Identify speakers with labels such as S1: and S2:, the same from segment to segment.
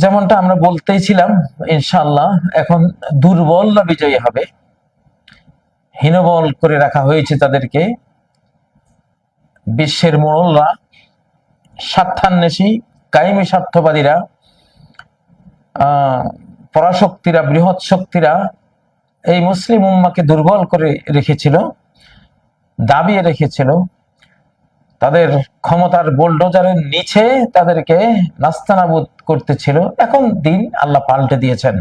S1: যেমনটা আমরা বলতেই ছিলাম, ইনশাআল্লাহ, এখন দুর্বলরা বিজয়ী হবে? হীনবল করে রাখা হয়েছে তাদেরকে। বিশ্বের মোড়লরা, স্বার্থান্বেষী, কায়েমি স্বার্থবাদীরা পরাশক্তিরা, বৃহৎ শক্তিরা এই মুসলিম উম্মাকে দুর্বল করে রেখেছিল, দাবিয়ে রেখেছিল। তাদের ক্ষমতার বোলডোজারের নিচে তাদেরকে নাস্তানাবুদ করতেছিল। এখন দিন আল্লাহ পাল্টে দিয়েছেন।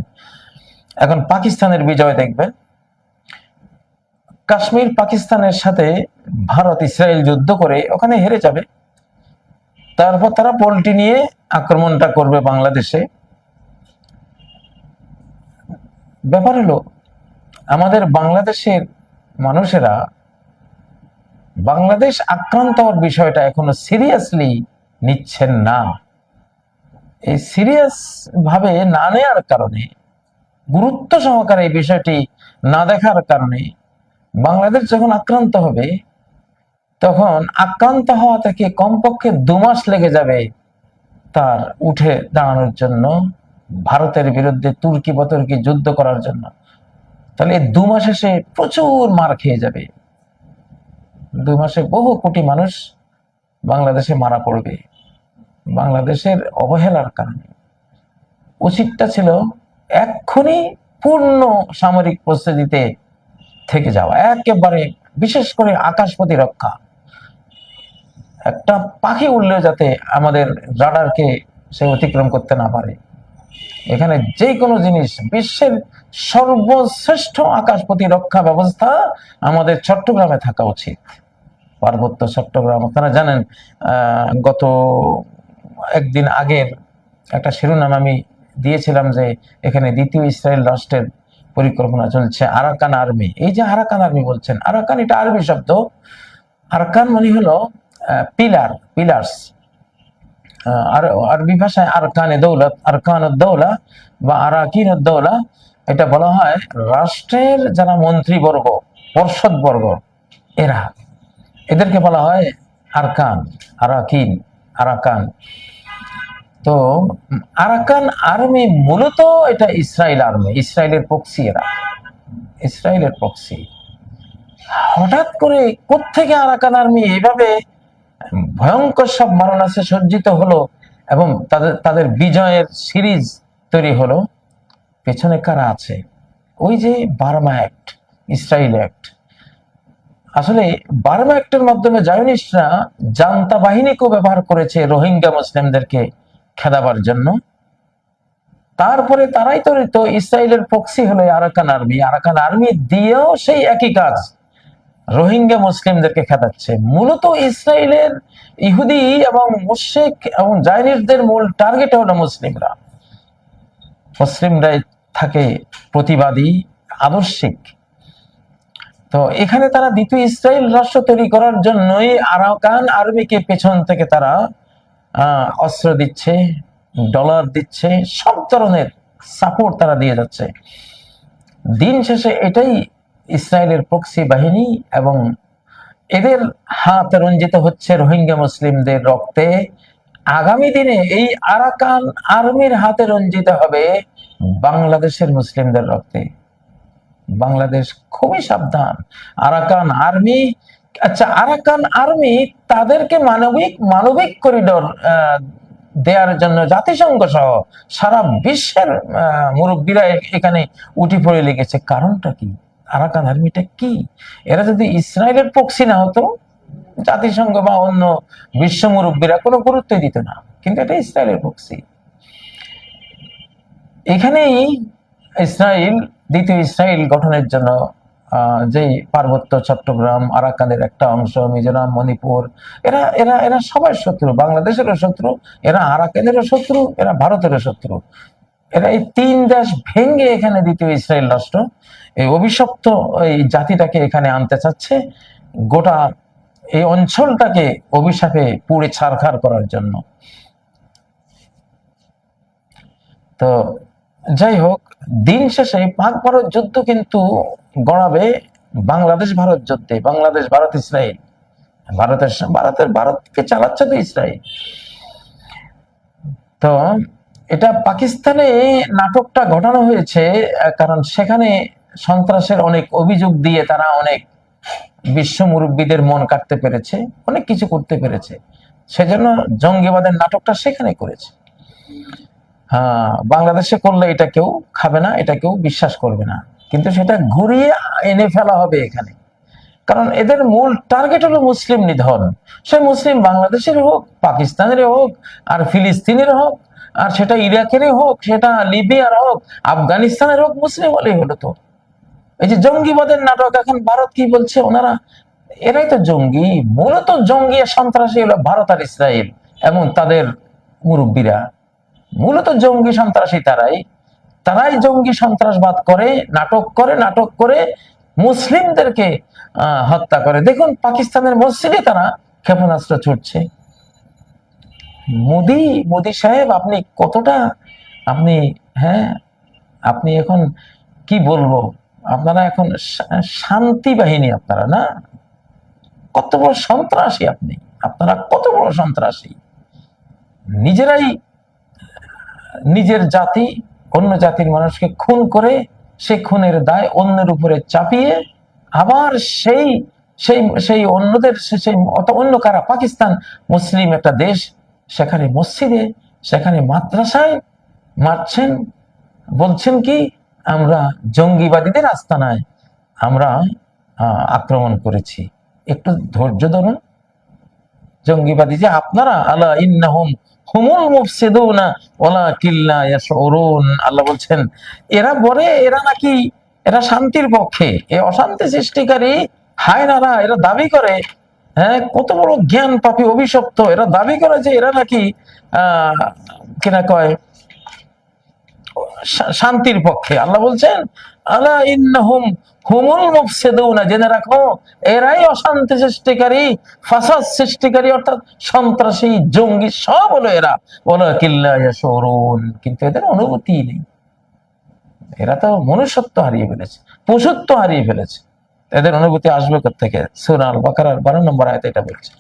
S1: এখন পাকিস্তানের বিজয় দেখবেন কাশ্মীর পাকিস্তানের সাথে ভারত ইসরায়েল যুদ্ধ করে ওখানে হেরে যাবে। তারপর তারা পোল্টি নিয়ে আক্রমণটা করবে বাংলাদেশে। ব্যাপার হলো, আমাদের বাংলাদেশের মানুষেরা বাংলাদেশ আক্রান্ত হওয়ার বিষয়টা এখনও সিরিয়াসলি নিচ্ছেন না। এই সিরিয়াস ভাবে না নেওয়ার কারণে, গুরুত্ব সহকারে এই বিষয়টি না দেখার কারণে বাংলাদেশ যখন আক্রান্ত হবে, তখন আক্রান্ত হওয়া থেকে কমপক্ষে দু মাস লেগে যাবে তার উঠে দাঁড়ানোর জন্য ভারতের বিরুদ্ধে তুর্কি বতর্কি যুদ্ধ করার জন্য। তাহলে দু মাসে সে প্রচুর মার খেয়ে যাবে। দুই মাসে বহু কোটি মানুষ বাংলাদেশে মারা পড়বে। বাংলাদেশের অবহেলার কারণে। উচিতটা ছিল এক্ষুনি পূর্ণ সামরিক প্রস্তুতিতে থেকে যাওয়া। একেবারে বিশেষ করে আকাশ প্রতিরক্ষা। একটা পাখি উঠলেও যাতে আমাদের রাডারকে সে অতিক্রম করতে না পারে। এখানে যে কোনো জিনিস, বিশ্বের সর্বশ্রেষ্ঠ আকাশ প্রতিরক্ষা ব্যবস্থা আমাদের চট্টগ্রামে থাকা উচিত। পার্বত্য চট্টগ্রাম। আপনারা জানেন গত একদিন আগের একটা শিরোনাম আমি দিয়েছিলাম যে এখানে দ্বিতীয় ইসরায়েল রাষ্ট্রের পরিকল্পনা চলছে আরাকান আর্মি। এই যে আরাকান আর্মি বলছেন, আরাকান এটা আরবি শব্দ। আরাকান মানে হলো পিলার, পিলার্স। আর আরবি ভাষায় আরকানে দৌলত আরকান দৌলা বা আরাকিন দৌলা, এটা বলা হয় রাষ্ট্রের যারা মন্ত্রীবর্গ, পর্ষদবর্গ, এরা। এদেরকে বলা হয় আরকান, আরাকিন, আরাকান। তো, আরাকান আর্মি মূলত এটা ইসরায়েল আর্মি, ইসরায়েলের পক্সি এরা। ইসরায়েলের পক্সি হঠাৎ করে কোত্থেকে আরাকান আর্মি এভাবে ভয়ঙ্কর সব মারণাসে সজ্জিত হলো এবং তাদের তাদের বিজয়ের সিরিজ তৈরি হলো? পেছনে কারা আছে? ওই যে বার্মা অ্যাক্ট ইসরায়েল অ্যাক্ট। আসলে বার্মা অ্যাক্টের মাধ্যমে জায়নিস্টরা জান্তা বাহিনীকেও ব্যবহার করেছে রোহিঙ্গা মুসলিমদেরকে খেদাবার জন্য। তারপরে তারাই তো ইসরায়েলের পক্সি হলো আরাকান আর্মি আরাকান আর্মি দিয়েও সেই একই কাজ, রোহিঙ্গা মুসলিমদেরকে খেদাচ্ছে। মূলত ইসরায়েলের ইহুদি এবং মুশেক এবং জাইনিসদের মূল টার্গেট হলো মুসলিমরা। মুসলিমরাই থাকে প্রতিবাদী, আদর্শিক। তো এখানে তারা দ্বিতীয় ইসরায়েল রাষ্ট্র তৈরি করার জন্যই আরাকান আর্মিকে পেছন থেকে তারা অস্ত্র দিচ্ছে, ডলার দিচ্ছে, সব ধরনের সাপোর্ট তারা দিয়ে যাচ্ছে। দিন শেষে এটাই ইসরায়েলের প্রক্সি বাহিনী এবং এদের হাত রঞ্জিত হচ্ছে রোহিঙ্গা মুসলিমদের রক্তে। আগামী দিনে এই আরাকান আর্মির হাতে রঞ্জিত হবে বাংলাদেশের মুসলিমদের রক্তে। বাংলাদেশ খুবই সাবধান। আরাকান আর্মি আচ্ছা আরাকান আর্মি তাদেরকে মানবিক মানবিক করিডোর দেওয়ার জন্য জাতিসংঘ সহ সারা বিশ্বের মুরব্বীরা এখানে উঠি পড়ে লেগেছে। কারণটা কি? আরাকান আর্মিটা কি? এরা যদি ইসরায়েলের পক্ষী না হতো, জাতিসংঘ বা অন্য বিশ্ব মুরব্বীরা কোনো গুরুত্ব দিত না। কিন্তু এটা ইসরায়েলের পক্ষী। এখানেই ইসরায়েল দ্বিতীয় ইসরায়েল গঠনের জন্য যেই পার্বত্য চট্টগ্রাম, আরাকানের একটা অংশ, মিজোরাম, মণিপুর, এরা এরা এরা সবাই শত্রু, বাংলাদেশেরও শত্রু, এরা আরাকানেরও শত্রু, এরা ভারতেরও শত্রু। এরা এই তিন দেশ ভেঙ্গে এখানে দ্বিতীয় ইসরায়েল রাষ্ট্র এই অভিশপ্ত এই জাতিটাকে এখানে আনতে চাচ্ছে। গোটা এই অঞ্চলটাকে অভিশাপে পুড়ে ছারখার করার জন্য। তো যাই হোক দিন শেষে পাক ভারত যুদ্ধ কিন্তু গড়াবে বাংলাদেশ ভারত যুদ্ধে, বাংলাদেশ, ভারত, ইসরায়েল। ভারতের ভারতের, ভারতকে চালাচ্ছে তো ইসরায়েল। তো এটা পাকিস্তানে নাটকটা ঘটানো হয়েছে কারণ সেখানে সন্ত্রাসের অনেক অভিযোগ দিয়ে তারা অনেক বিশ্ব মুরব্বীদের মন কাটতে পেরেছে, অনেক কিছু করতে পেরেছে। সেজন্য জঙ্গিবাদের নাটকটা সেখানে করেছে। হ্যাঁ বাংলাদেশে করলে এটা কেউ খাবে না, এটা কেউ বিশ্বাস করবে না। কিন্তু সেটা ঘুরিয়ে এনে ফেলা হবে এখানে। কারণ এদের মূল টার্গেট হলো মুসলিম নিধন। সে মুসলিম বাংলাদেশের হোক, পাকিস্তানের হোক, আর ফিলিস্তিনের হোক, আর সেটা ইরাকেরই হোক, সেটা লিবিয়ার হোক, আফগানিস্তানের হোক, মুসলিম হলেই হলো তো। এই যে জঙ্গিবাদের নাটক, এখন ভারত কি বলছে? ওনারা, এরাই তো জঙ্গি। মূলত জঙ্গি সন্ত্রাসী হলো ভারত আর ইসরায়েল, এবং তাদের মুরব্বীরা। মূলত জঙ্গি সন্ত্রাসী তারাই। তারাই জঙ্গি সন্ত্রাসবাদ করে, নাটক করে নাটক করে মুসলিমদেরকে হত্যা করে। দেখুন, পাকিস্তানের মসজিদে তারা ক্ষেপণাস্ত্র ছুটছে। মোদি মোদি সাহেব, আপনি কতটা, আপনি হ্যাঁ আপনি এখন কি বলব? আপনারা এখন শান্তি বাহিনী আপনারা, না? কত বড় সন্ত্রাসী আপনি। আপনারা কত বড় সন্ত্রাসী। নিজেরাই নিজের জাতি, অন্য জাতির মানুষকে খুন করে সেই খুনের দায় অন্যের উপরে চাপিয়ে আবার সেই সেই সেই অন্যদের সেই অন্য কারা? পাকিস্তান মুসলিম একটা দেশ। সেখানে মসজিদে, সেখানে মাদ্রাসায় মারছেন। বলছেন কি, আমরা জঙ্গিবাদীদের আস্তানায়, আমরা আক্রমণ করেছি। একটু ধৈর্য ধরুন। জঙ্গিবাদী যে আপনারা, আলা ইন্নাহুম হুমুল আল্লাহ বলছেন, এরা বলে, এরা নাকি, এরা শান্তির পক্ষে। এই অশান্তি সৃষ্টিকারী হায়নারা, এরা দাবি করে হ্যাঁ কত বড় জ্ঞান পাপী অভিশপ্ত। এরা দাবি করে যে এরা নাকি, আহ কিনা কয় শান্তির পক্ষে। আল্লাহ বলছেন, আলা ইন্নাহুম জেনে রাখো, এরাই অশান্তি সৃষ্টিকারী অর্থাৎ সন্ত্রাসী, জঙ্গি, সব হলো এরা। বলো, কিল্লা কিন্তু এদের অনুভূতি নেই। এরা তো মনুষ্যত্ব হারিয়ে ফেলেছে, পশুত্ব হারিয়ে ফেলেছে। এদের অনুভূতি আসবে থেকে সোনাল বাকার বারো নম্বর আয়তে এটা বলছে।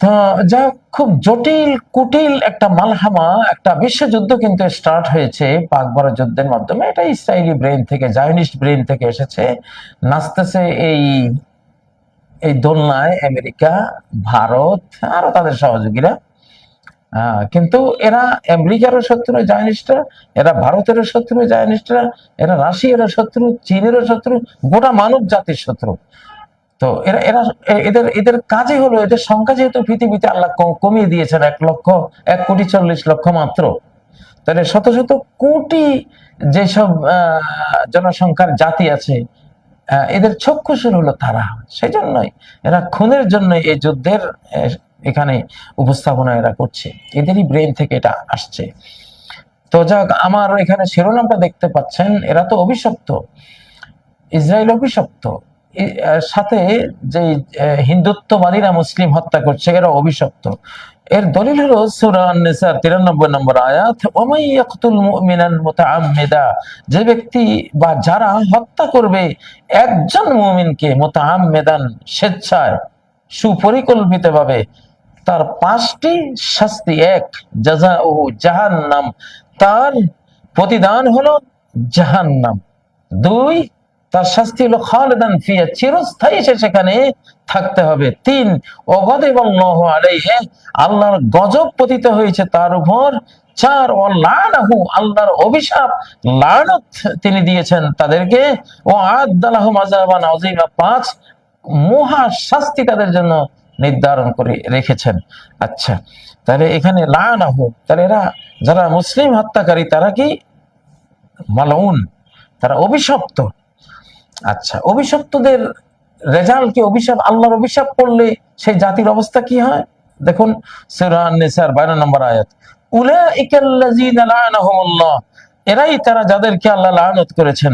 S1: তো যা খুব জটিল, কুটিল একটা মালহামা, একটা বিশ্বযুদ্ধ কিন্তু স্টার্ট হয়েছে পাক ভারত যুদ্ধের মাধ্যমে। এটা ইসরায়েলি ব্রেন থেকে জায়নিস্ট ব্রেন থেকে এসেছে। নাচতেছে এই এই দোলনায় আমেরিকা, ভারত, আরও তাদের সহযোগীরা। কিন্তু এরা আমেরিকারও শত্রু জায়নিস্টরা এরা ভারতেরও শত্রু জায়নিস্টরা এরা রাশিয়ারও শত্রু, চীনেরও শত্রু, গোটা মানব জাতির শত্রু। তো এরা এরা, এদের এদের কাজই হলো, এদের সংখ্যা যেহেতু পৃথিবীতে আল্লাহ কমিয়ে দিয়েছেন এক লক্ষ, এক কোটি চল্লিশ লক্ষ মাত্র। তাহলে শত শত কোটি যেসব জনসংখ্যার জাতি আছে এদের চক্ষুসুর হলো তারা। সেই জন্যই এরা খুনের জন্য এই যুদ্ধের এখানে উপস্থাপনা এরা করছে। এদেরই ব্রেন থেকে এটা আসছে। তো যাক, আমার এখানে শিরোনামটা দেখতে পাচ্ছেন, এরা তো অভিশপ্ত। ইসরায়েল অভিশপ্ত। সাথে যে হিন্দুত্ববাদীরা মুসলিম হত্যা করছে এরা অভিশপ্ত। এর দলিল হলো সূরা আন-নিসা 93 নম্বর আয়াত ওমাই ইয়াকতুল মুমিনান মুতাআম্মিদা যে ব্যক্তি বা যারা হত্যা করবে, একজন মুমিনকে মুতাআম্মিদান, স্বেচ্ছায়, সুপরিকল্পিতভাবে, তার পাঁচটি শাস্তি এক, জাযাউ জাহান্নাম তার প্রতিদান হলো জাহান্নাম। দুই তার শাস্তি হলো খালেদান ফিয়া, চিরস্থায়ী সে সেখানে থাকতে হবে। তিন অগদেবাল্লাহ আলাইহি আল্লাহর গজব পতিত হয়েছে তার উপর। চার, ও লানাহু, আল্লাহর অভিশাপ, লানত তিনি দিয়েছেন তাদেরকে। ও আদালাহু মাযাবান আযীমা, পাঁচ, মহা শাস্তি তাদের জন্য নির্ধারণ করে রেখেছেন। আচ্ছা তাহলে এখানে লানাহু, তাহলে এরা যারা মুসলিম হত্যাকারী তারা কি? মালউন, তারা অভিশপ্ত। আচ্ছা অভিশপ্তদের রেজাল্ট কি? অভিশাপ, আল্লাহর অভিশাপ করলে সেই জাতির অবস্থা কি হয়? দেখুন, সূরা আন-নিসার 12 নম্বর আয়াত। এরাই তারা যাদেরকে আল্লাহ লানত করেছেন।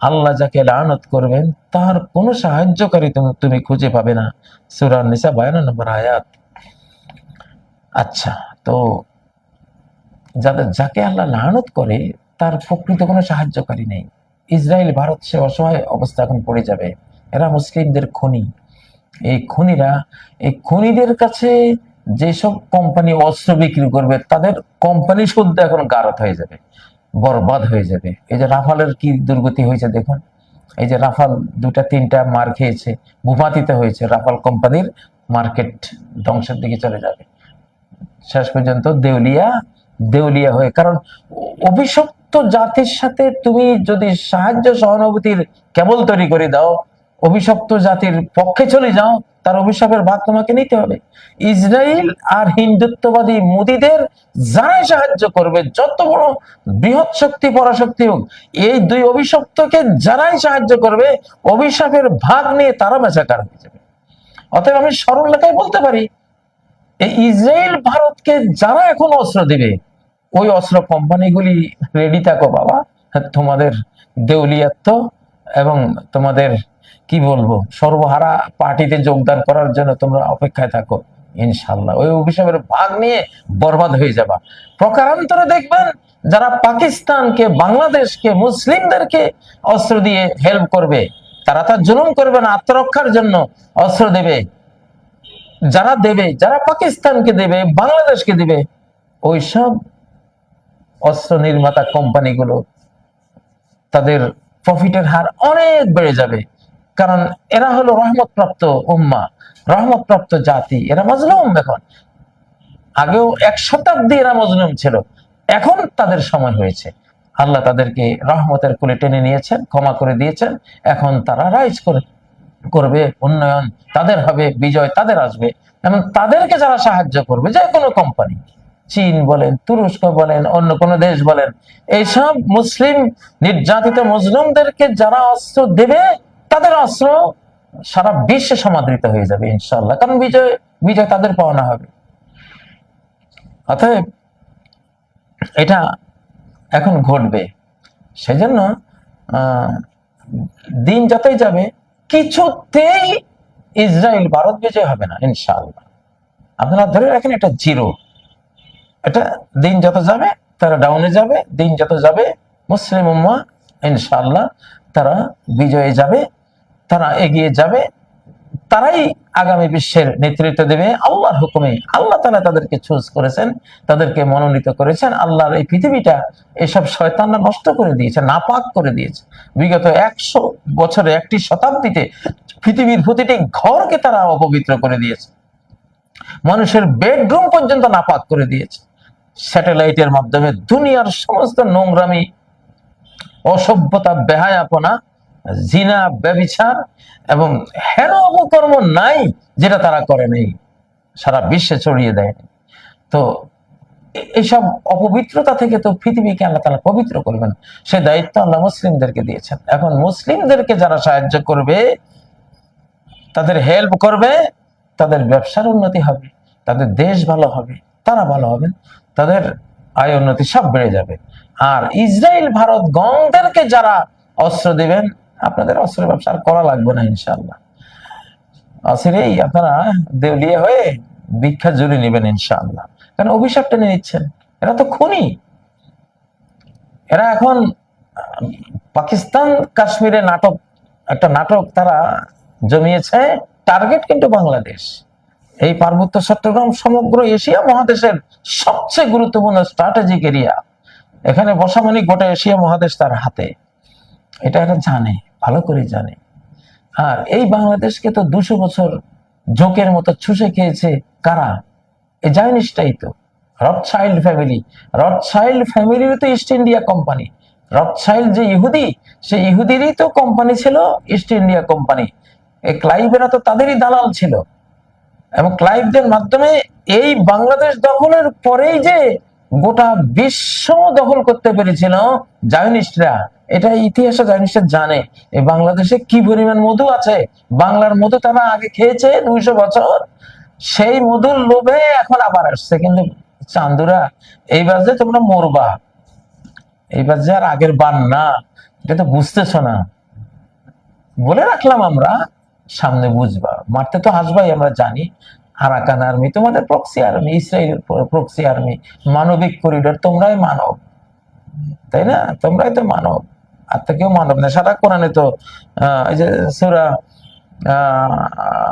S1: আল্লাহ যাকে লানত করবেন, তার কোনো সাহায্যকারী তুমি খুঁজে পাবে না। সূরা আন-নিসা 52 নম্বর আয়াত। আচ্ছা তো যাদের যাকে আল্লাহ লানত করে, তার প্রকৃত কোনো সাহায্যকারী নেই। ইসরায়েল ভারত সে অসহায় অবস্থা এখন পড়ে যাবে। এরা মুসলিমদের খনি। এই খনিরা, এই খনিদের কাছে যেসব কোম্পানি অস্ত্র বিক্রি করবে, তাদের কোম্পানি শুদ্ধ এখন গারত হয়ে যাবে, বরবাদ হয়ে যাবে। এই যে রাফালের কি দুর্গতি হয়েছে দেখুন। এই যে রাফাল দুটা তিনটা মার খেয়েছে, ভূপাতিতে হয়েছে, রাফাল কোম্পানির মার্কেট ধ্বংসের দিকে চলে যাবে। শেষ পর্যন্ত দেউলিয়া দেউলিয়া হয়ে। কারণ অভিশপ্ত জাতির সাথে তুমি যদি সাহায্য, সহানুভূতির কেবল তৈরি করে দাও, অভিশপ্ত জাতির পক্ষে চলে যাও, তার অভিশাপের ভাগ তোমাকে নিতে হবে। ইসরায়েল আর হিন্দুত্ববাদী মোদীদের যারাই সাহায্য করবে, যত বড় বৃহৎ শক্তি, পরাশক্তি হোক, এই দুই অভিশপ্তকে যারাই সাহায্য করবে, অভিশাপের ভাগ নিয়ে তারা বেচাকার হয়ে যাবে। অতএব আমি সরল লেখায় বলতে পারি এই ইসরায়েল ভারতকে যারা এখন অস্ত্র দেবে, ওই অস্ত্র কোম্পানিগুলি রেডি থাকো বাবা। তোমাদের দেউলিয়াত্ব এবং তোমাদের, কি বলব, সর্বহারা পার্টিতে যোগদান করার জন্য তোমরা অপেক্ষায় থাকো ইনশাল্লাহ ওই অভিশাপের ভাগ নিয়ে বরবাদ হয়ে যাবা। প্রকারান্তরে দেখবেন যারা পাকিস্তানকে, বাংলাদেশকে, মুসলিমদেরকে অস্ত্র দিয়ে হেল্প করবে, তারা তার জুলুম করবে না, আত্মরক্ষার জন্য অস্ত্র দেবে। যারা দেবে, যারা পাকিস্তানকে দেবে, বাংলাদেশকে দেবে ওইসব অস্ত্র নির্মাতা কোম্পানিগুলো তাদের প্রফিটের হার অনেক বেড়ে যাবে। কারণ এরা হলো রহমতপ্রাপ্ত উম্মা, রহমতপ্রাপ্ত জাতি, এরা মজলুম এখন। আগেও এক শতাব্দী এরা মজলুম ছিল, এখন তাদের সময় হয়েছে। আল্লাহ তাদেরকে রহমতের কুলে টেনে নিয়েছেন, ক্ষমা করে দিয়েছেন, এখন তারা রাইজ করে করবে উন্নয়ন তাদের হবে বিজয় তাদের আসবে। এবং তাদেরকে যারা সাহায্য করবে যে কোনো কোম্পানি চীন বলেন তুরস্ক বলেন অন্য কোন দেশ বলেন এইসব মুসলিম নির্যাতিত মুসলিমদেরকে যারা অস্ত্র দেবে তাদের অস্ত্র সারা বিশ্বে সমাদৃত হয়ে যাবে ইনশাল্লাহ কারণ বিজয় বিজয় তাদের পাওনা হবে। অতএব এটা এখন ঘটবে। সেজন্য আহ, দিন যতই যাবে কিছুতেই ইসরায়েল ভারত বিজয় হবে না, ইনশাআল্লাহ। আপনারা ধরে রাখেন, এটা জিরো। এটা দিন যত যাবে, তারা ডাউনে যাবে, দিন যত যাবে, মুসলিম উম্মা ইনশাআল্লাহ, তারা বিজয়ে যাবে, তারা এগিয়ে যাবে তারাই আগামী বিশ্বের নেতৃত্ব দেবে। আল্লাহর হুকুমে আল্লাহ তালা তাদেরকে চুজ করেছেন, তাদেরকে মনোনীত করেছেন। আল্লাহর এই পৃথিবীটা এসব শয়তানরা নষ্ট করে দিয়েছে, নাপাক করে দিয়েছে। বিগত একশো বছরে একটি শতাব্দীতে পৃথিবীর প্রতিটি ঘরকে তারা অপবিত্র করে দিয়েছে। মানুষের বেডরুম পর্যন্ত নাপাক করে দিয়েছে। স্যাটেলাইটের মাধ্যমে দুনিয়ার সমস্ত নোংরামি, অসভ্যতা, বেহায়াপনা জিনা ব্যবিচার এবং হেন অপকর্ম নাই যেটা তারা করে নেই। সারা বিশ্বে ছড়িয়ে দেয়। তো এইসব অপবিত্রতা থেকে তো পৃথিবীকে আল্লাহ তালা পবিত্র করবেন। সে দায়িত্ব আল্লাহ মুসলিমদেরকে দিয়েছেন। এখন মুসলিমদেরকে যারা সাহায্য করবে, তাদের হেল্প করবে, তাদের ব্যবসার উন্নতি হবে, তাদের দেশ ভালো হবে, তারা ভালো হবে, তাদের আয় উন্নতি সব বেড়ে যাবে। আর ইসরায়েল ভারত গংদেরকে যারা অস্ত্র দিবেন আপনাদের অস্ত্রের ব্যবসা আর করা লাগবে না ইনশাল্লাহ অসিরেই আপনারা দেউলিয়া হয়ে ভিক্ষা জুড়ে নেবেন, ইনশাআল্লাহ। কারণ অভিশাপ টেনে নিচ্ছেন। এরা তো খুনি। এরা এখন পাকিস্তান কাশ্মীরে নাটক, একটা নাটক তারা জমিয়েছে, টার্গেট কিন্তু বাংলাদেশ। এই পার্বত্য চট্টগ্রাম সমগ্র এশিয়া মহাদেশের সবচেয়ে গুরুত্বপূর্ণ স্ট্র্যাটেজিক এরিয়া এখানে বসা গোটা এশিয়া মহাদেশ তার হাতে। এটা এরা জানে। ভালো করে জানে। আর এই বাংলাদেশকে তো দুশো বছর জোকের মতো ছুষে খেয়েছে কারা? এই জায়নিসটাই তো। Rothschild family. রথচাইল্ড ফ্যামিলির তো ইস্ট ইন্ডিয়া কোম্পানি। রথচাইল্ড যে ইহুদি, সেই ইহুদিরই তো কোম্পানি ছিল ইস্ট ইন্ডিয়া কোম্পানি। এই ক্লাইভেরা তো তাদেরই দালাল ছিল। এবং ক্লাইভদের মাধ্যমে এই বাংলাদেশ দখলের পরেই যে গোটা বিশ্ব দখল করতে পেরেছিল জায়নিস্টরা এটা ইতিহাসে জায়নিস্টরা জানে বাংলাদেশে কি পরিমাণ মধু আছে? বাংলার মধু তারা আগে খেয়েছে দুইশো বছর। সেই মধুর লোভে এখন আবার আসছে। কিন্তু চান্দুরা এইবার যে তোমরা মরবা। এইবার যে আর আগের বান না। এটা তো বুঝতেছো না। বলে রাখলাম আমরা, সামনে বুঝবা। মারতে তো আসবাই আমরা জানি। আরাকান আর্মি, তোমাদের proxy army Israel proxy army, মানবিক করিডোর তোমরাই মানব। তাই না? তোমরাই তো মানব। আর তো কেউ মানব না। সারা কোরআনে তো এই যে সুরা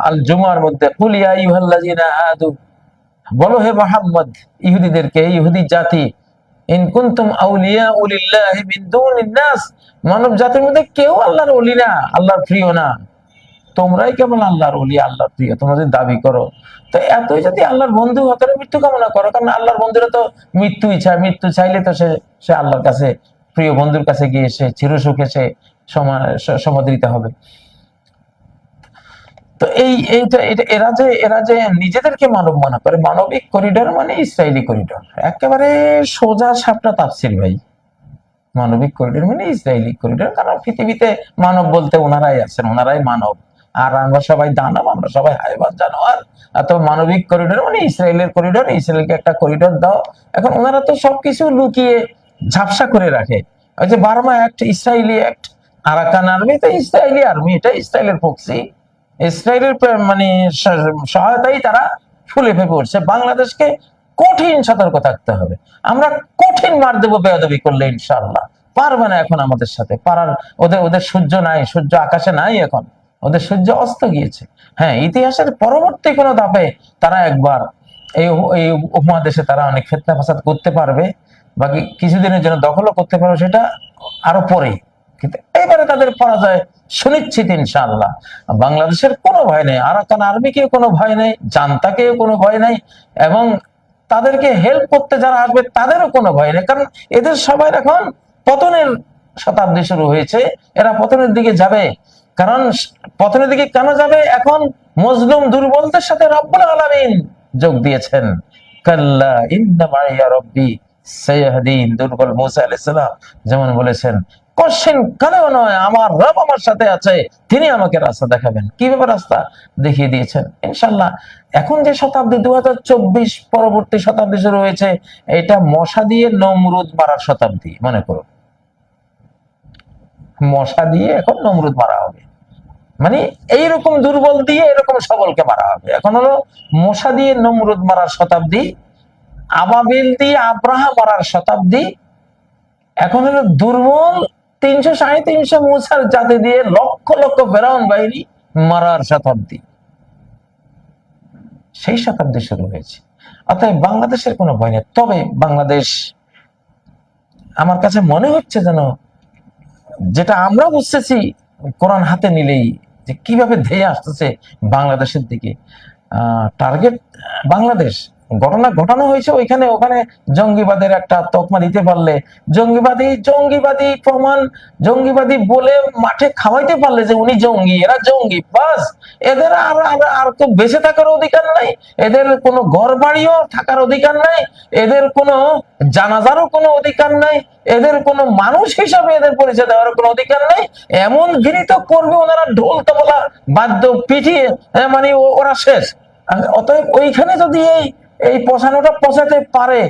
S1: আল জুমার মধ্যে কুলিয়া ইউহাল্লাজিনা আদু বলো হে মোহাম্মদ, ইহুদিদেরকে, ইহুদি জাতি, ইন কুনতুম আউলিয়া উলিল্লাহি মিন দুনিন নাস মানব জাতির মধ্যে কেউ আল্লাহর ওলি না, আল্লাহর প্রিয় না। তোমরাই কেবল আল্লাহর ওলি, আল্লাহর প্রিয়, তোমরা যদি দাবি করো। তো এতই যদি আল্লাহর বন্ধু হতো মৃত্যু কামনা করো, কারণ আল্লাহর বন্ধুরা তো মৃত্যুই চায়, মৃত্যু চাইলে তো সে সে আল্লাহর কাছে প্রিয় বন্ধুর কাছে গিয়ে সে চিরসুখে সে সমাদৃত হবে। তো এই, এইটা এরা যে এরা যে নিজেদেরকে মানব মনে করে, মানবিক করিডোর মানে ইসরায়েলি করিডোর একেবারে সোজা সাপটা তাপসির ভাই। মানবিক করিডোর মানে ইসরায়েলি করিডোর কারণ পৃথিবীতে মানব বলতে ওনারাই আছেন, ওনারাই মানব। আর আমরা সবাই দানব, আমরা সবাই হাইবাদ জানোয়ার। আর মানবিক করিডোর মানে ইসরায়েলের করিডোর ইসরায়েলকে একটা করিডোর দাও। এখন ওনারা তো সবকিছু লুকিয়ে ঝাপসা করে রাখে। ওই যে Burma act Israeli act Arakan army তো ইসরায়েলি আর্মি এটা ইসরায়েলের প্রক্সি ইসরায়েলের মানে সহায়তাই তারা ফুলে ফেপে উঠছে। বাংলাদেশকে কঠিন সতর্ক থাকতে হবে। আমরা কঠিন মার দেবো বেয়াদবি করলে ইনশাল্লাহ পারবে না এখন আমাদের সাথে। পারার ওদের ওদের সূর্য নাই, সূর্য আকাশে নাই এখন। ওদের সূর্য অস্ত গিয়েছে। হ্যাঁ ইতিহাসের পরবর্তী কোনো ধাপে তারা একবার এই এই উপমহাদেশে তারা অনেক ফেতনা ফাসাদ করতে পারবে। বাকি কিছুদিনের জন্য দখলও করতে পারো সেটা আরও পরে কিন্তু এবারে তাদের পরাজয় সুনিশ্চিত ইনশাআল্লাহ। বাংলাদেশের কোনো ভয় নেই, আরাকান আর্মিকেও কোনো ভয় নেই, জান্তাকেও কোনো ভয় নেই, এবং তাদেরকে হেল্প করতে যারা আসবে তাদেরও কোনো ভয় নেই। কারণ এদের সবাই এখন পতনের শতাব্দী শুরু হয়েছে, এরা পতনের দিকে যাবে। কারণ পতনের দিকে কেন যাবে? এখন মজলুম দুর্বলদের সাথে রব্বুল আলামিন যোগ দিয়েছেন। কাল্লা ইন্না মাইয়া রব্বি সাইয়াহদিন দুর্বল মুসা আলাইহিস সালাম যেমন বলেছেন কোশ্চেন কালেও নয়, আমার রব আমার সাথে আছে, তিনি আমাকে রাস্তা দেখাবেন। কীভাবে রাস্তা? দেখিয়ে দিয়েছেন। ইনশাল্লাহ এখন যে শতাব্দী দু পরবর্তী শতাব্দী শুরু হয়েছে, এটা মশা দিয়ে নমরুদ মারার শতাব্দী, মনে করো মশা দিয়ে এখন নমরুদ মারা হবে। মানে এইরকম দুর্বল দিয়ে এরকম সবলকে মারা হবে। এখন হলো মশা দিয়ে নমরুদ মারার শতাব্দী আবাবিল দিয়ে আব্রাহা মারার শতাব্দী। এখন হলো দুর্বল তিনশো সাড়ে তিনশো মুসার জাতি দিয়ে লক্ষ লক্ষ ফেরাউন বাহিনী মারার শতাব্দী। সেই শতাব্দী শুরু হয়েছে। অতএব বাংলাদেশের কোনো ভয় নেই। তবে বাংলাদেশ, আমার কাছে মনে হচ্ছে যেন যেটা আমরা বুঝতেছি, কোরআন হাতে নিলেই যে কীভাবে ধেয়ে আসতেছে বাংলাদেশের দিকে। টার্গেট বাংলাদেশ ঘটনা ঘটানো হয়েছে ওইখানে ওখানে জঙ্গিবাদের একটা তকমা দিতে পারলে জঙ্গিবাদী জঙ্গিবাদী প্রমাণ জঙ্গিবাদী বলে মাঠে খাওয়াইতে পারলে যে উনি জঙ্গি এরা জঙ্গি বাস। এদের আর আর- তো বেঁচে থাকার অধিকার নাই এদের কোনো ঘর বাড়িও থাকার অধিকার নাই এদের কোনো জানাজারও কোনো অধিকার নাই এদের কোনো মানুষ হিসাবে এদের পরিচয় দেওয়ার কোনো অধিকার নাই এমন ঘৃণিত করবে ওনারা ঢোল তবলা বাদ্য পিটিয়ে হ্যাঁ, মানে ওরা শেষ। অতএব ওইখানে যদি এই এই পচানোটা পচাতে পারে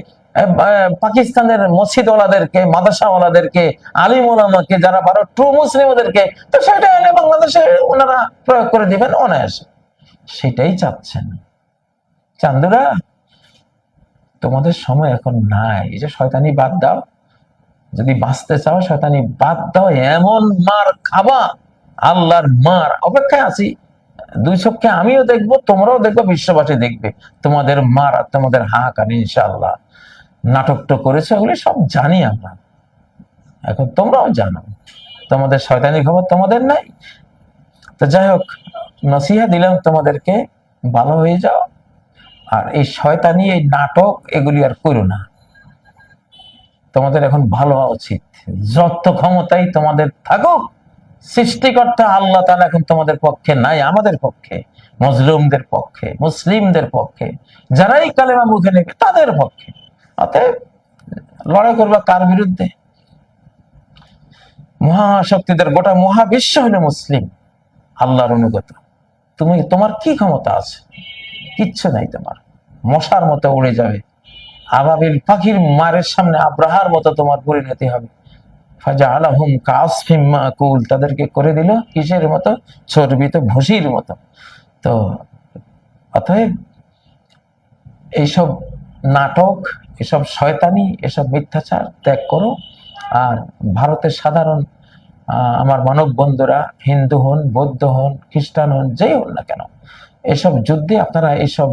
S1: পাকিস্তানের মসজিদ ওলাদেরকে মাদ্রাসা ওলাদেরকে আলিম ওলামাকে যারা বারো ট্রু মুসলিম ওদেরকে তো সেটা এনে বাংলাদেশে ওনারা প্রয়োগ করে দিবেন অনায়াসে। সেটাই চাচ্ছেন। চান্দুরা, তোমাদের সময় এখন নাই। এই যে শয়তানি বাদ দাও। যদি বাঁচতে চাও, শয়তানি বাদ দাও। এমন মার খাবা। আল্লাহর মার। অপেক্ষায় আছি। দুই চোখকে আমিও দেখব, তোমরাও দেখব, বিশ্ববাসী দেখবে। তোমাদের মার, তোমাদের হাহাকার, ইনশাআল্লাহ। নাটক তো করেছে, ওগুলি সব জানি আমরা। এখন তোমরাও জানো। তোমাদের শয়তানি খবর তোমাদের নাই। তো যাই হোক, নসিহা দিলাম তোমাদেরকে, ভালো হয়ে যাও। আর এই শয়তানি, এই নাটক, এগুলি আর করো না। তোমাদের এখন ভালো হওয়া উচিত। যত ক্ষমতাই তোমাদের থাকুক সৃষ্টিকর্তা আল্লাহ তাআলা এখন তোমাদের পক্ষে নাই, আমাদের পক্ষে, মজলুমদের পক্ষে, মুসলিমদের পক্ষে, যারাই কালেমা মুখে নেবে তাদের পক্ষে। অতএব লড়াই করবা কার বিরুদ্ধে? মহাশক্তিদের, গোটা মহাবিশ্ব হলো মুসলিম, আল্লাহর অনুগত। তুমি, তোমার কি ক্ষমতা আছে? কিচ্ছু নাই তোমার। মশার মতো উড়ে যাবে। আবাবিল পাখির মারের সামনে আব্রাহার মতো তোমার পরিণতি হবে। ফাজা কাসফিম মাকুল, তাদেরকে করে দিল কিসের মতো? চর্বিত ভুসির মতো। তো অতএব এইসব নাটক, এসব শয়তানি, এসব মিথ্যাচার ত্যাগ করো। আর ভারতের সাধারণ আমার মানব বন্ধুরা, হিন্দু হন, বৌদ্ধ হন, খ্রিস্টান হন, যেই হন না কেন, এসব যুদ্ধে আপনারা এইসব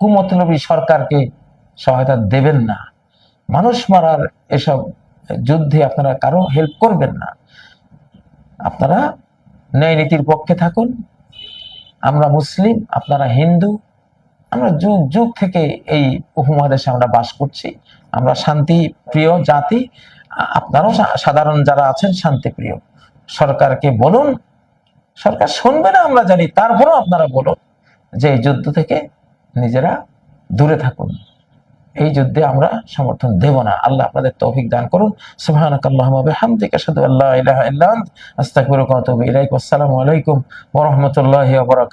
S1: কুমতলবী সরকারকে সহায়তা দেবেন না। মানুষ মারার এসব যুদ্ধে আপনারা কারও হেল্প করবেন না। আপনারা ন্যায় নীতির পক্ষে থাকুন। আমরা মুসলিম, আপনারা হিন্দু, আমরা যুগ যুগ থেকে এই উপমহাদেশে আমরা বাস করছি। আমরা শান্তি প্রিয় জাতি, আপনারাও সাধারণ যারা আছেন শান্তি প্রিয়। সরকারকে বলুন, সরকার শুনবে না আমরা জানি, তারপরেও আপনারা বলুন যে এই যুদ্ধ থেকে নিজেরা দূরে থাকুন। এই যুদ্ধে আমরা সমর্থন দেব না। আল্লাহ আপনাদের তৌফিক দান করুন। সুবহানাকাল্লাহুম্মা আল্লাহ আলাইকুম ওয়া